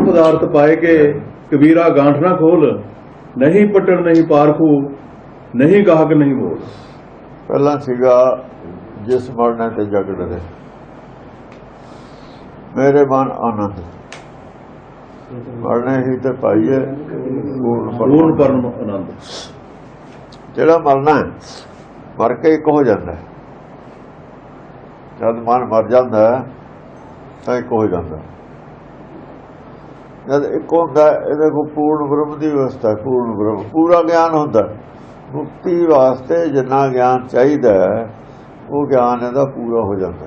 ਰਾਮ ਪਦਾਰਥ ਪਾਏ ਕੇ ਕਬੀਰਾ ਗਾਂਠ ਨਾ ਖੋਲ। ਨਹੀਂ ਪਟਣ ਨਹੀਂ ਪਾਰਖੂ ਨਹੀਂ ਗਾਹਕ ਨਹੀਂ ਬੋਲ। ਪਹਿਲਾਂ ਸੀਗਾ ਜਿਸ ਮਰਨੇ ਤੇ ਜਗ ਡਰੇ ਮੇਰੇ ਮਨ ਆਨੰਦ। ਮਰਨੇ ਹੀ ਤੇ ਪਾਈਏ ਪੂਰਨ ਪਰਮ ਆਨੰਦ। ਜਿਹੜਾ ਮਰਨਾ ਮਰ ਕੇ ਇੱਕ ਹੋ ਜਾਂਦਾ ਜਦ ਮਨ ਮਰ ਜਾਂਦਾ ਤਾਂ ਇੱਕ ਹੋ ਜਾਂਦਾ। ਜਦ ਇੱਕ ਹੁੰਦਾ, ਇਹਦੇ ਕੋ ਪੂਰਨ ਬ੍ਰਹਮ ਦੀ ਅਵਸਥਾ ਪੂਰਨ ਬ੍ਰਹਮ, ਪੂਰਾ ਗਿਆਨ ਹੁੰਦਾ। ਮੁਕਤੀ ਵਾਸਤੇ ਜਿੰਨਾ ਗਿਆਨ ਚਾਹੀਦਾ ਉਹ ਗਿਆਨ ਇਹਦਾ ਪੂਰਾ ਹੋ ਜਾਂਦਾ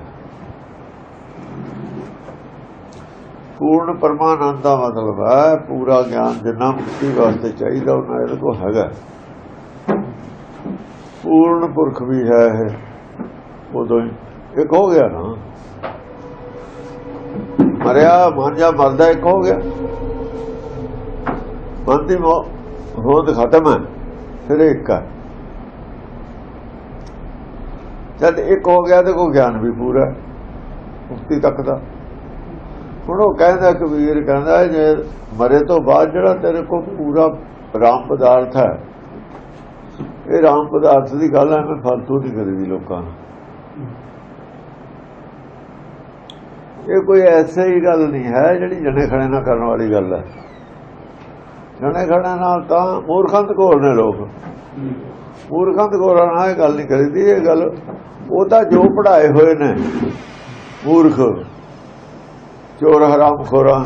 ਪੂਰਨ ਪਰਮਾਨੰਦ ਦਾ ਮਤਲਬ ਹੈ, ਪੂਰਾ ਗਿਆਨ ਜਿੰਨਾ ਮੁਕਤੀ ਵਾਸਤੇ ਚਾਹੀਦਾ, ਉਹਨਾਂ ਇਹਦੇ ਕੋਲ ਹੈਗਾ। ਪੂਰਨ ਪੁਰਖ ਵੀ ਹੈ ਇਹ। ਉਦੋਂ ਹੀ, ਇੱਕ ਹੋ ਗਿਆ ਨਾ। ਮਰਿਆ, ਮਰ ਜਾ, ਮਰਦਾ ਇੱਕ ਹੋ ਗਿਆ। ਮਨ ਦੀ ਹੋਂਦ ਖਤਮ ਹੈ, ਫਿਰ ਇੱਕ ਹੈ। ਜਦ ਇੱਕ ਹੋ ਗਿਆ ਤੇ ਕੋ ਗਿਆਨ ਵੀ ਪੂਰਾ ਮੁਕਤੀ ਤੱਕ ਦਾ। ਹੁਣ ਉਹ ਕਹਿੰਦਾ, ਕਬੀਰ ਕਹਿੰਦਾ, ਜੇ ਮਰੇ ਤੋਂ ਬਾਅਦ ਜਿਹੜਾ ਤੇਰੇ ਕੋਲ ਪੂਰਾ ਰਾਮ ਪਦਾਰਥ ਹੈ, ਇਹ ਰਾਮ ਪਦਾਰਥ ਦੀ ਗੱਲ ਹੈ, ਮੈਂ ਫਾਲਤੂ ਨਹੀਂ ਕਰੀਦੀ ਲੋਕਾਂ ਨੂੰ। ਇਹ ਕੋਈ ਐਸੀ ਹੀ ਗੱਲ ਨਹੀਂ ਹੈ ਜਿਹੜੀ ਜਣੇ ਖੜੇ ਨਾਲ ਕਰਨ ਵਾਲੀ ਗੱਲ ਹੈ। ਜਣੇ ਖੜੇ ਨਾਲ ਤਾਂ ਮੂਰਖੰਤ ਕੋਲ ਨੇ ਲੋਕ। ਮੂਰਖੰਤ ਕੋਲ ਨਾਲ ਇਹ ਗੱਲ ਨਹੀਂ ਕਰੀਦੀ ਇਹ ਗੱਲ ਉਹ ਤਾਂ ਜੋ ਪੜਾਏ ਹੋਏ ਨੇ, ਮੂਰਖ, ਚੋਰ ਹਰਾਮ ਖੋਰਾਂ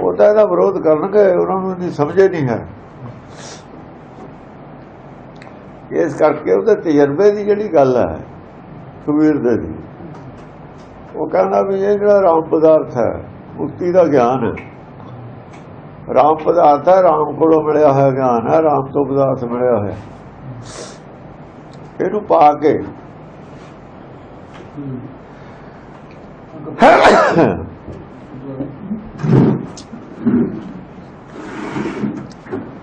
ਉਹ ਤਾਂ ਇਹਦਾ ਵਿਰੋਧ ਕਰਨਗੇ, ਉਹਨਾਂ ਨੂੰ ਨਹੀਂ ਸਮਝੇ ਨਹੀਂ ਹੈ। ਇਸ ਕਰਕੇ ਉਹਦੇ ਤਜਰਬੇ ਦੀ ਜਿਹੜੀ ਗੱਲ ਹੈ, ਕਬੀਰ ਦੇ ਦੀ। ਉਹ ਕਹਿੰਦਾ ਵੀ ਇਹ ਜਿਹੜਾ ਰਾਮ ਪਦਾਰਥ ਹੈ, ਮੁਕਤੀ ਦਾ ਗਿਆਨ ਹੈ। ਰਾਮ ਪਦਾਰਥ ਹੈ, ਰਾਮ ਕੋਲੋਂ ਮਿਲਿਆ ਹੋਇਆ ਗਿਆਨ ਹੈ, ਰਾਮ ਤੋਂ ਪਦਾਰਥ ਮਿਲਿਆ ਹੋਇਆ। ਇਹਨੂੰ ਪਾ ਕੇ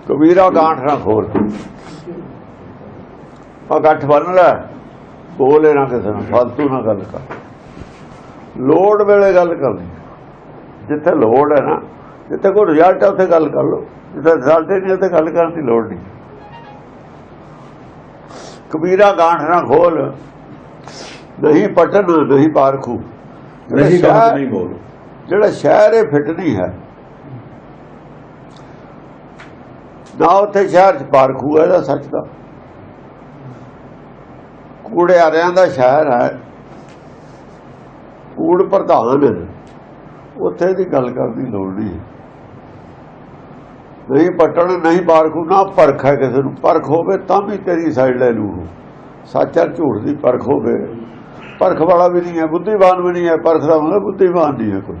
ਕਬੀਰਾ ਗਾਂਠ ਨਾ ਖੋਲ। ਆ ਗੱਠ ਬੰਨ ਲੈ, ਬੋਲੇ ਨਾ ਕਿਸੇ ਨੂੰ ਫालतू ਨਾ ਗੱਲ ਕਰ। ਲੋੜ ਵੇਲੇ ਗੱਲ ਕਰਨੀ। ਜਿੱਥੇ ਲੋੜ ਹੈ ਨਾ ਜਿੱਥੇ ਕੋਈ ਰਿਜ਼ਲਟ ਹੈ ਉੱਥੇ ਗੱਲ ਕਰ ਲਓ। ਜਿੱਥੇ ਰਿਜ਼ਲਟ ਨਹੀਂ ਉੱਥੇ ਗੱਲ ਕਰਨ ਦੀ ਲੋੜ ਨਹੀਂ। ਕਬੀਰਾ ਗਾਂਠ ਨਾ ਖੋਲ। ਨਹੀਂ ਪਟਨ ਨਹੀਂ ਪਾਰਖੂ। ਨਹੀਂ ਸ਼ਹਿਰ- ਨਹੀਂ ਬੋਲ ਜਿਹੜਾ ਸ਼ਹਿਰ ਇਹ ਫਿੱਟ ਨਹੀਂ ਹੈ। ਨਾ ਉੱਥੇ ਸ਼ਹਿਰ ਚ ਪਾਰਖੂ ਹੈ ਇਹਦਾ ਸੱਚ ਦਾ ਕੂੜਿਆਰਿਆਂ ਦਾ ਸ਼ਹਿਰ ਹੈ। ਕੂੜ ਪ੍ਰਧਾਨ ਹੈ। ਉੱਥੇ ਦੀ ਗੱਲ ਕਰਨ ਦੀ ਲੋੜ ਨਹੀਂ। ਨਹੀਂ ਪਟਣ, ਨਹੀਂ ਪਾਰਖੂ ਨਾ ਪਰਖ ਹੈ ਕਿਸੇ ਨੂੰ। ਪਰਖ ਹੋਵੇ ਤਾਂ ਵੀ ਤੇਰੀ ਸਾਈਡ ਲੈ ਲੂ ਸੱਚ ਔਰ ਝੂਠ ਦੀ ਪਰਖ ਹੋਵੇ। ਪਰਖ ਵਾਲਾ ਵੀ ਨਹੀਂ ਹੈ ਬੁੱਧੀਵਾਨ ਵੀ ਨਹੀਂ ਹੈ। ਪਰਖ ਦਾ ਮਤਲਬ ਬੁੱਧੀਵਾਨ ਨਹੀਂ ਹੈ ਕੋਈ।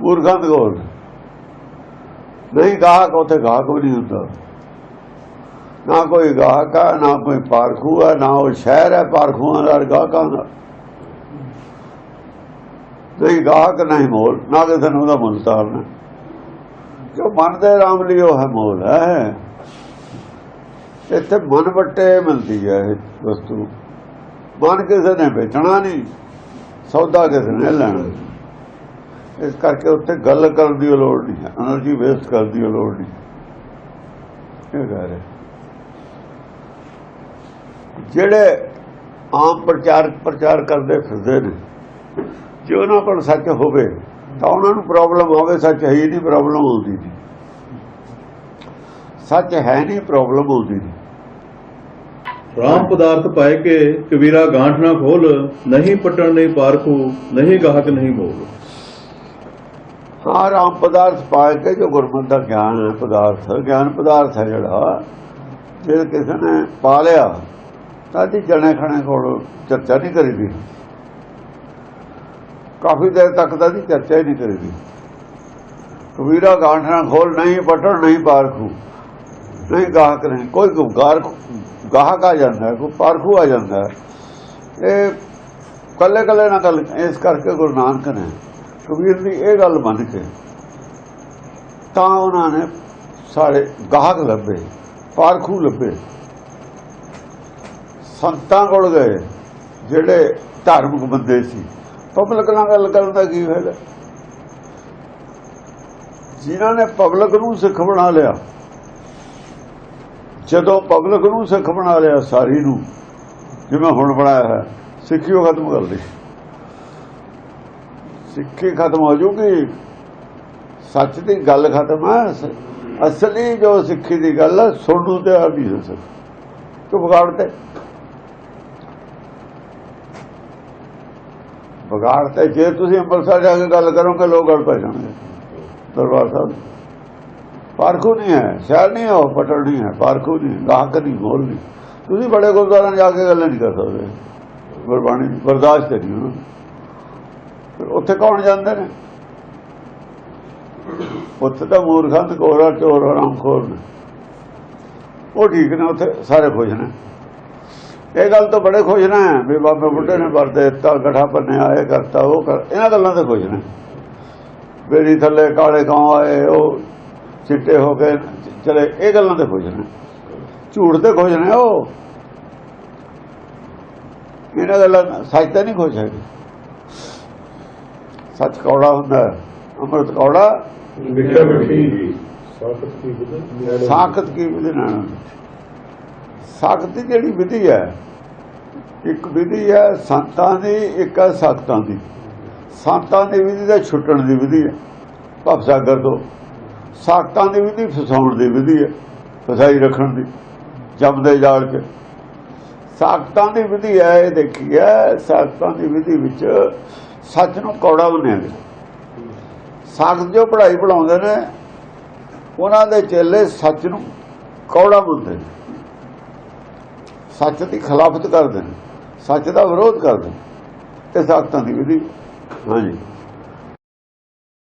ਮੂਰਖਾਂ ਦੇ ਕੋਲ। ਨਹੀਂ ਗਾਹਕ, ਉੱਥੇ ਗਾਹਕ ਵੀ ਨਹੀਂ ਹੁੰਦਾ। ਨਾ ਕੋਈ ਗਾਹਕ ਆ ਨਾ ਕੋਈ ਪਾਰਖੂ ਆ ਨਾ ਉਹ ਸ਼ਹਿਰ ਹੈ ਪਾਰਖੂਆਂ ਦਾ, ਗਾਹਕਾਂ ਦਾ। ਤੇ ਗਾਹਕ ਨਹੀਂ ਮੋਲ, ਨਾ ਦੇ ਤੈਨੂੰ ਉਹਦਾ ਮੁੱਲ ਤਾਰਨਾ। ਜੋ ਮਨ ਦੇ ਰਾਮ ਲਈ ਹੈ ਮੋਲ, ਹੈ। ਇੱਥੇ ਮਨ ਵਟੇ ਮਿਲਦੀ ਹੈ ਇਹ ਵਸਤੂ। ਮਨ ਕਿਸੇ ਨੇ ਵੇਚਣਾ ਨਹੀਂ, ਸੌਦਾ ਕਿਸੇ ਨੇ ਲੈਣਾ ਇਸ ਕਰਕੇ ਉੱਥੇ ਗੱਲ ਕਰਨ ਦੀ ਲੋੜ ਨਹੀਂ એનર્ਜੀ ਵੇਸਟ ਕਰਨ ਦੀ ਲੋੜ ਨਹੀਂ ਇਹ ਗੱਲ ਹੈ। ਜਿਹੜੇ ਆਮ ਪ੍ਰਚਾਰ ਪ੍ਰਚਾਰ ਕਰਦੇ ਫਿਰਦੇ ਨੇ ਜੇ ਉਹਨਾਂ ਕੋਲ ਸੱਚ ਹੋਵੇ ਤਾਂ ਉਹਨਾਂ ਨੂੰ ਪ੍ਰੋਬਲਮ ਹੋਵੇ ਸੱਚ ਹੈ ਹੀ ਨਹੀਂ ਪ੍ਰੋਬਲਮ ਆਉਂਦੀ ਨਹੀਂ। ਸੱਚ ਹੈ ਨਹੀਂ ਪ੍ਰੋਬਲਮ ਆਉਂਦੀ ਨਹੀਂ। ਰਾਮ ਪਦਾਰਥ ਪਾਏ ਕੇ ਕਬੀਰਾ ਗਾਂਠ ਨਾ ਖੋਲ ਨਹੀਂ ਪਟਣ ਨਹੀਂ ਪਾਰਖੂ ਨਹੀਂ ਗਾਹਕ ਨਹੀਂ ਬੋਲ। ਹਾਂ ਰਾਮ ਪਦਾਰਥ ਪਾ ਕੇ ਜੋ ਗੁਰਮਤਿ ਦਾ ਗਿਆਨ ਹੈ ਪਦਾਰਥ ਗਿਆਨ ਪਦਾਰਥ ਹੈ ਜਿਹੜਾ ਜੇ ਕਿਸੇ ਨੇ ਪਾ ਲਿਆ ਤਾਂ ਦੀ ਜਣੇ ਖਣੇ ਕੋਲ ਚਰਚਾ ਨਹੀਂ ਕਰੀਦੀ। ਕਾਫੀ ਦੇਰ ਤੱਕ ਤਾਂ ਦੀ ਚਰਚਾ ਹੀ ਨਹੀਂ ਕਰੇਗੀ ਕਬੀਰਾ ਗਾਂਠ ਨਾ ਖੋਲ, ਨਹੀਂ ਬਟਣ ਨਹੀਂ ਪਾਰਖੂ। ਨਹੀਂ ਗਾਹਕ ਨਹੀਂ ਕੋਈ ਗਾਰ ਗਾਹਕ ਆ ਜਾਂਦਾ ਹੈ ਕੋਈ ਪਾਰਖੂ ਆ ਜਾਂਦਾ। ਹੈ ਇਹ ਕੱਲੇ ਕੱਲੇ ਨਾਲ ਗੱਲ, ਇਸ ਕਰਕੇ ਗੁਰੂ ਨਾਨਕ ਨੇ ਕਬੀਰ ਦੀ ਇਹ ਗੱਲ ਮੰਨ ਕੇ ਤਾਂ ਉਹਨਾਂ ਨੇ ਸਾਰੇ ਗਾਹਕ ਲੱਭੇ, ਪਾਰਖੂ ਲੱਭੇ। ਸੰਤਾਂ ਕੋਲ ਗਏ, ਜਿਹੜੇ ਧਾਰਮਿਕ ਬੰਦੇ ਸੀ। ਪਬਲਿਕ ਨਾਲ ਗੱਲ ਕਰਨ ਦਾ ਕੀ ਫਾਇਦਾ? ਜਿਨ੍ਹਾਂ ਨੇ ਪਬਲਿਕ ਨੂੰ ਸਿੱਖ ਬਣਾ ਲਿਆ, ਜਦੋਂ ਪਬਲਿਕ ਨੂੰ ਸਿੱਖ ਬਣਾ ਲਿਆ ਸਾਰੀ ਨੂੰ, ਜਿਵੇਂ ਹੁਣ ਬਣਾਇਆ ਹੈ ਸਿੱਖੀ ਉਹ ਖਤਮ ਕਰ ਲਈ। ਸਿੱਖੀ ਖਤਮ ਹੋ ਜੂਗੀ। ਸੱਚ ਦੀ ਗੱਲ ਖਤਮ ਹੈ। ਅਸਲੀ ਜੋ ਸਿੱਖੀ ਦੀ ਗੱਲ ਹੈ, ਸੋਨੂੰ ਤੇ ਆ ਵੀ ਸਕ ਤੂੰ ਵਿਗਾੜ ਤੇ ਵਿਗਾੜ ਜੇ ਤੁਸੀਂ ਅੰਮ੍ਰਿਤਸਰ ਜਾ ਕੇ ਗੱਲ ਕਰੋਗੇ, ਲੋਕ ਗੜ ਪੈ ਜਾਣਗੇ। ਦਰਬਾਰ ਸਾਹਿਬ। ਪਾਰਖੂ ਨਹੀਂ ਹੈ, ਸ਼ਹਿਰ ਨਹੀਂ ਹੈ, ਉਹ ਹੈ, ਪਾਰਖੂ ਨਹੀਂ ਗਾਹਕ ਨਹੀਂ, ਹੋਰ ਨਹੀਂ ਤੁਸੀਂ ਬੜੇ ਗੁਰਦੁਆਰਿਆਂ ਜਾ ਕੇ ਗੱਲ ਨਹੀਂ ਕਰ ਸਕਦੇ। ਗੁਰਬਾਣੀ ਬਰਦਾਸ਼ਤ ਨਹੀਂ ਉਹਨਾਂ ਨੂੰ। ਫਿਰ ਉੱਥੇ ਕੌਣ ਜਾਂਦੇ ਨੇ? ਉੱਥੇ ਤਾਂ ਮੂਰਖਾਂ ਤੇ ਕੋਰਾ ਚੋਰ ਹਰਾਮਖੋਰ ਨੇ। ਉਹ ਠੀਕ ਨੇ, ਉੱਥੇ ਸਾਰੇ ਖੁਸ਼ ਨੇ। ਇਹ ਗੱਲ ਤੋਂ ਬੜੇ ਖੁਸ਼ ਨੇ ਵੀ ਬਾਬੇ ਬੁੱਢੇ ਨੇ ਵਰਦੇ ਦਿੱਤਾ ਗਠਾ ਪੰਨਿਆ ਇਹ ਕਰਤਾ ਉਹ ਕਰ ਇਹਨਾਂ ਗੱਲਾਂ ਤੇ ਖੁਸ਼ ਨੇ। ਬੇੜੀ ਥੱਲੇ ਕਾਲੇ ਕਾਂ ਆਏ ਉਹ ਚਿੱਟੇ ਹੋ ਕੇ ਚਲੇ ਇਹ ਗੱਲਾਂ ਤੇ ਖੁਸ਼ ਨੇ। ਝੂਠ ਤੇ ਖੁਸ਼ ਨੇ ਉਹ। ਇਹਨਾਂ ਗੱਲਾਂ ਸੱਚ ਤੇ ਨਹੀਂ ਖੁਸ਼ ਹੈਗੇ। ਸੱਚ ਕੌੜਾ ਹੁੰਦਾ ਅੰਮ੍ਰਿਤ ਕੌੜਾ। ਮਿੱਠਾ ਮਿੱਠੀ ਸਾਖਤ ਕੀ ਬੁੱਧ? ਸਾਖਤ ਕੀ ਨਾਲ। ਸਾਖਤ ਦੀ ਜਿਹੜੀ ਵਿਧੀ ਹੈ, ਇੱਕ ਵਿਧੀ ਹੈ ਸੰਤਾਂ ਦੀ, ਇੱਕ ਹੈ ਸਖਤਾਂ ਦੀ। ਸੰਤਾਂ ਦੀ ਵਿਧੀ ਦਾ ਛੁੱਟਣ ਦੀ ਵਿਧੀ ਹੈ। ਭਵ ਸਾਗਰ ਤੋਂ ਸਾਖਤਾਂ ਦੀ ਵਿਧੀ ਫਸਾਉਣ ਦੀ ਵਿਧੀ ਹੈ, ਫਸਾਈ ਰੱਖਣ ਦੀ ਜੰਮਦੇ ਜਾਲ ਕੇ। ਸਾਖਤਾਂ ਦੀ ਵਿਧੀ ਹੈ, ਇਹ ਦੇਖੀਏ, ਸਾਖਤਾਂ ਦੀ ਵਿਧੀ ਵਿੱਚ ਸੱਚ ਨੂੰ ਕੌੜਾ ਬਣਿਆ ਗਿਆ। ਸਾਖਤ ਜੋ ਪੜ੍ਹਾਈ ਪੜਾਉਂਦੇ ਨੇ, ਉਹਨਾਂ ਦੇ ਚੇਲੇ ਸੱਚ ਨੂੰ ਕੌੜਾ ਮੰਨਦੇ ਨੇ। ਸੱਚ ਦੀ ਖਿਲਾਫਤ ਕਰਦੇ ਨੇ, ਸੱਚ ਦਾ ਵਿਰੋਧ ਕਰਦੇ ਨੇ ਇਹ ਸਾਖਤਾਂ ਦੀ ਵਿਧੀ। ਹਾਂਜੀ।